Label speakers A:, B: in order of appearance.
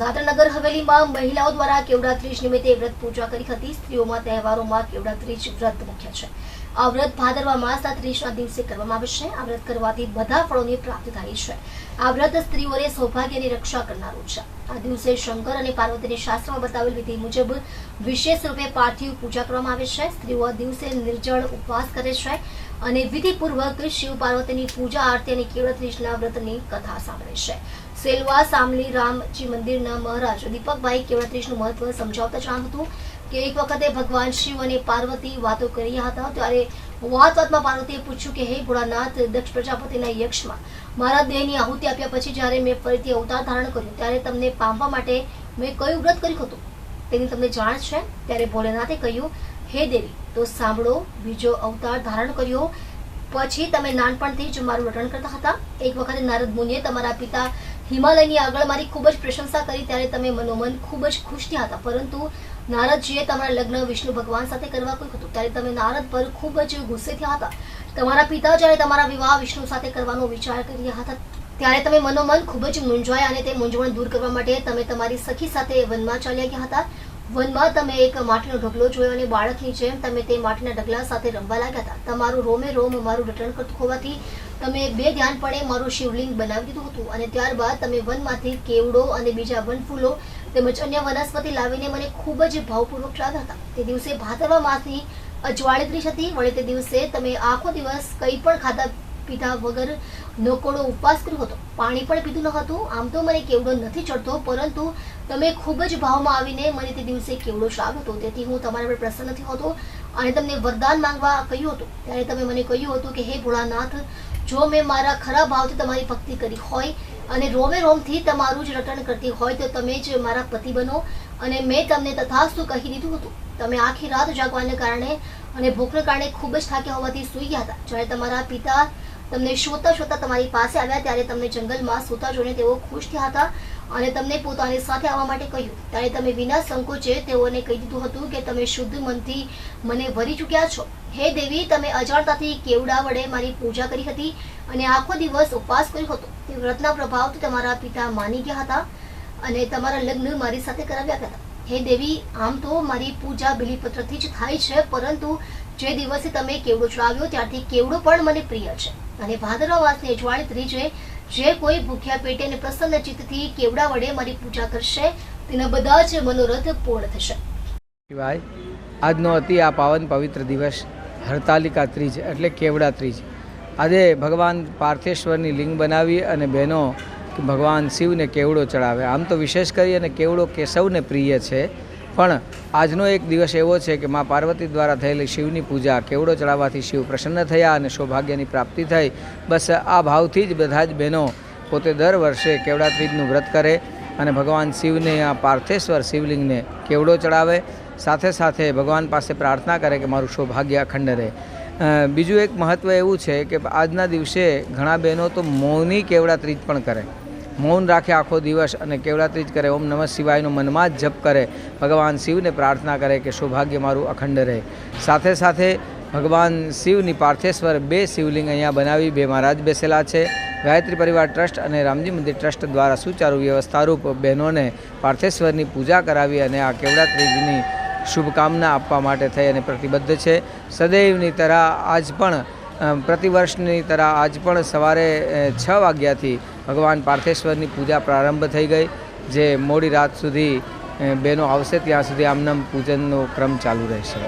A: દાદરાનગર હવેલીમાં મહિલાઓ દ્વારા કેવડા ત્રીજ નિમિત્તે વ્રત પૂજા કરી હતી. સ્ત્રીઓમાં તહેવારોમાં કેવડા ત્રીજ વ્રત મુખ્ય છે. આ વ્રત ભાદરવા માસના ત્રીજના દિવસે કરવામાં આવે છે. આ વ્રત કરવાથી બધા ફળોની પ્રાપ્તિ થાય છે. આ વ્રત સ્ત્રીઓને સૌભાગ્યની રક્ષા કરનારું છે. આ દિવસે શંકર અને પાર્વતીની શાસ્ત્રમાં બતાવેલ વિધિ મુજબ વિશેષ રૂપે પાર્થિવ પૂજા કરવામાં આવે છે. સ્ત્રીઓ દિવસે નિર્જળ ઉપવાસ કરે છે. અને વિધિપૂર્વક શિવ પાર્વતીની પૂજા, આરતી અને કેવળ ત્રીજના વ્રતની કથા સાંભળે છે. સેલવા, સામલી રામજી મંદિરના મહારાજ દીપકભાઈ કેવળત્રીશનું મહત્વ સમજાવતા જણાવ્યું કે એક વખતે ભગવાન શિવ અને પાર્વતી વાતો કરી હતા, ત્યારે વાત વાતમાં પાર્વતીએ પૂછ્યું કે, હે ભોળાનાથ, દક્ષ પ્રજાપતિના યક્ષમાં મારા દેહની આહુતિ આપ્યા પછી જ્યારે મેં ફરીથી અવતાર ધારણ કર્યું, ત્યારે તમને પામવા માટે મેં કયું વ્રત કર્યું હતું? તેની તમને જાણ છે? ત્યારે ભોલેનાથે કહ્યું હે દેવી, તો સાંભળો, બીજો અવતાર ધારણ કર્યો. પછી તમે નાનપણથી જ મારું રટણ કરતા હતા. એક વખતે નારદ મુનિએ તમારા પિતા હિમાલયની આગળ મારી ખૂબ જ પ્રશંસા કરી, ત્યારે તમે મનોમન ખૂબ જ ખુશ થયા હતા. પરંતુ નારદજીએ તમારા લગ્ન વિષ્ણુ ભગવાન સાથે કરવા કહ્યું હતું. ત્યારે તમે નારદ પર ખૂબ જ ગુસ્સે થયા હતા. તમારા પિતા જ્યારે તમારા વિવાહ વિષ્ણુ સાથે કરવાનો વિચાર કરી રહ્યા હતા. ત્યારે તમે મનોમન ખૂબ જ મૂંઝવાયા અને તે મૂંઝવણ દૂર કરવા માટે તમે તમારી સખી સાથે વનમાં ચાલ્યા ગયા હતા. વનમાં તમે એક માટીનો ઢગલો જોયો અને બાળકની જેમ તમે તે માટીના ઢગલા સાથે રમવા લાગ્યા હતા. તમારું રોમે રોમ મારું રટણ કરતું હોવાથી તમે બે ધ્યાનપણે મારું શિવલિંગ બનાવી દીધું હતું અને ત્યારબાદ તમે વનમાંથી કેવડો અને બીજા વનફૂલો તેમજ અન્ય વનસ્પતિ લાવીને મને ખૂબ જ ભાવપૂર્વક ચડાવ્યા હતા. તે દિવસે ભાદરવા માસની અજવાળી હતી. વળી તે દિવસે તમે આખો દિવસ કંઈ પણ ખાધા પીધા વગર નકોડો ઉપવાસ કર્યો હતો. પાણી પણ પીધું ન હતું. આમ તો મને કેવડો નથી ચડતો, પરંતુ તમે ખૂબ જ ભાવમાં આવીને મને તે દિવસે કેવડો શ્રાવ્યો હતો. તેથી હું તમારા પર પ્રસન્ન નથી હોતો અને તમને વરદાન માંગવા કહ્યું હતું. ત્યારે તમે મને કહ્યું હતું કે, હે ભોળાનાથ, જો મેં મારા ખરા ભાવથી તમારી ભક્તિ કરી હોય અને રોમે રોમથી તમારું જ રટણ કરતી હોય, તો તમે જ મારા પતિ બનો અને મેં તમને તથાસ્તુ કહી દીધું હતું. તમે આખી રાત જાગવાને કારણે અને ભૂખને કારણે ખૂબ જ થાક્યા હોવાથી સૂઈ ગયા હતા. જ્યારે તમારા પિતા તમને શોધતા શોધતા તમારી પાસે આવ્યા ત્યારે તમને જંગલમાં સૂતા જોઈને તેઓ ખુશ થયા હતા અને તમને પોતાની સાથે આવવા માટે કહ્યું. ત્યારે તમે વિના સંકોચે તેઓને કહી દીધું હતું કે તમે શુદ્ધ મનથી મને વરી ચૂક્યા છો. હે દેવી, તમે અજાણતાથી કેવડા વડે મારી પૂજા કરી હતી અને આખો દિવસ ઉપવાસ કર્યો હતો. તે વ્રતના પ્રભાવથી તમારા પિતા માની ગયા હતા અને તમારા લગ્ન મારી સાથે કરાવ્યા હતા. હે દેવી, આમ તો મારી પૂજા બિલીપત્રથી જ થાય છે, પરંતુ જે દિવસે તમે કેવડો ચડાવ્યો ત્યારથી કેવડો પણ મને પ્રિય છે. અને ભાદરવાસની અજવાળી ત્રીજે, જે કોઈ ભૂખ્યા પેટે અને પ્રસન્ન ચિત્તથી કેવડા વડે મારી પૂજા કરશે, તેના બધા જ મનોરથ પૂર્ણ થશે.
B: સિવાય આજનો અતિ આ પાવન પવિત્ર દિવસ હરતાલિકા ત્રીજ, એટલે કેવડા ત્રીજ. આજે ભગવાન પાર્થેશ્વરની લિંગ બનાવી અને બહેનો ભગવાન શિવને કેવડો ચડાવે. આમ તો વિશેષ કરી અને કેવડો કેશવને પ્રિય છે. પણ આજનો એક દિવસ એવો છે કે મા પાર્વતી દ્વારા થયેલી શિવની પૂજા કેવડો ચડાવવાથી શિવ પ્રસન્ન થયા અને સૌભાગ્યની પ્રાપ્તિ થઈ. બસ આ ભાવથી જ બધા જ બહેનો પોતે દર વર્ષે કેવડા ત્રીજનું વ્રત કરે અને ભગવાન શિવને, આ પાર્થેશ્વર શિવલિંગને કેવડો ચડાવે. સાથે સાથે ભગવાન પાસે પ્રાર્થના કરે કે મારું સૌભાગ્ય અખંડ રહે. બીજું એક મહત્ત્વ એવું છે કે આજના દિવસે ઘણા બહેનો તો મૌની કેવડા ત્રીજ પણ કરે. મૌન રાખે આખો દિવસ અને કેવડાત્રી જ કરે. ઓમ નમઃ શિવાયનો મનમાં જ જપ કરે. ભગવાન શિવને પ્રાર્થના કરે કે સૌભાગ્ય મારું અખંડ રહે. સાથે સાથે ભગવાન શિવની પાર્થેશ્વર બે શિવલિંગ અહીંયા બનાવી, બે મહારાજ બેસેલા છે. ગાયત્રી પરિવાર ટ્રસ્ટ અને રામજી મંદિર ટ્રસ્ટ દ્વારા સુચારુ વ્યવસ્થારૂપ બહેનોને પાર્થેશ્વરની પૂજા કરાવી અને આ કેવડાત્રીજીની શુભકામના આપવા માટે થઈ અને પ્રતિબદ્ધ છે. સદૈવની તરહ આજ પણ પ્રતિવર્ષની તરહ આજ પણ સવારે છ વાગ્યાથી ભગવાન પાર્થેશ્વરની પૂજા પ્રારંભ થઈ ગઈ, જે મોડી રાત સુધી બહેનો આવશે ત્યાં સુધી આમનામ પૂજનનો ક્રમ ચાલુ રહેશે.